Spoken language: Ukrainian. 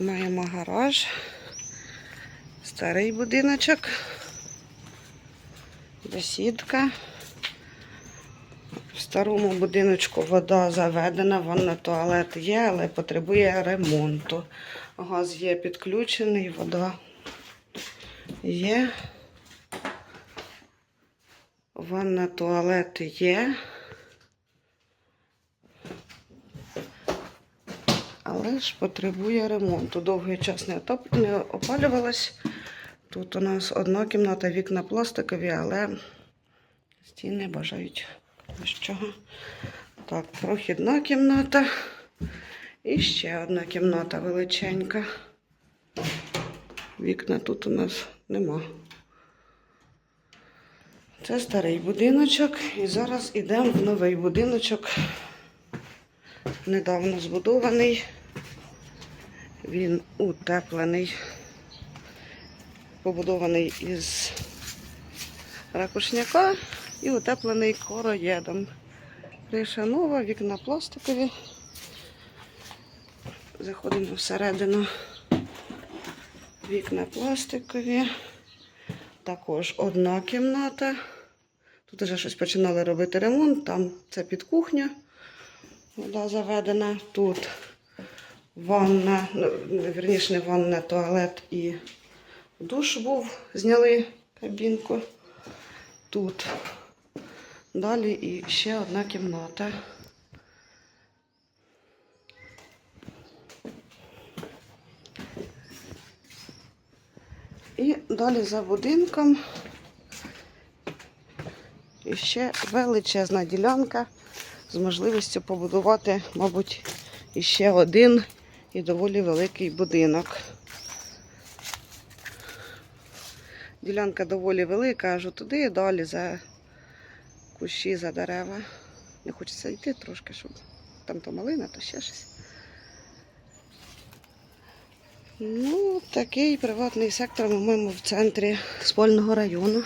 Маємо гараж, старий будиночок, бесідка. В старому будиночку вода заведена, ванна туалет є, але потребує ремонту. Газ є підключений, вода є. Ванна туалет є. Але ж потребує ремонту. Довгий час не, отоп... не опалювалась. Тут у нас одна кімната, вікна пластикові, але стіни бажають ось чого. Так, прохідна кімната. І ще одна кімната величенька. Вікна тут у нас нема. Це старий будиночок. І зараз йдемо в новий будиночок. Недавно збудований. Він утеплений, побудований із ракушняка і утеплений короєдом. Криша нова, вікна пластикові. Заходимо всередину. Вікна пластикові. Також одна кімната. Тут вже щось починали робити ремонт, там це під кухня. Вода заведена. Тут ванна, ну, верніше не ванна, туалет і душ був. Зняли кабінку. Тут. Далі і ще одна кімната. І далі за будинком і ще величезна ділянка з можливістю побудувати, мабуть, іще один і доволі великий будинок. Ділянка доволі велика, аж туди і далі за кущі, за дерева. Не хочеться йти трошки, щоб там то малина, то ще щось. Ну, такий приватний сектор ми маємо в центрі спольного району.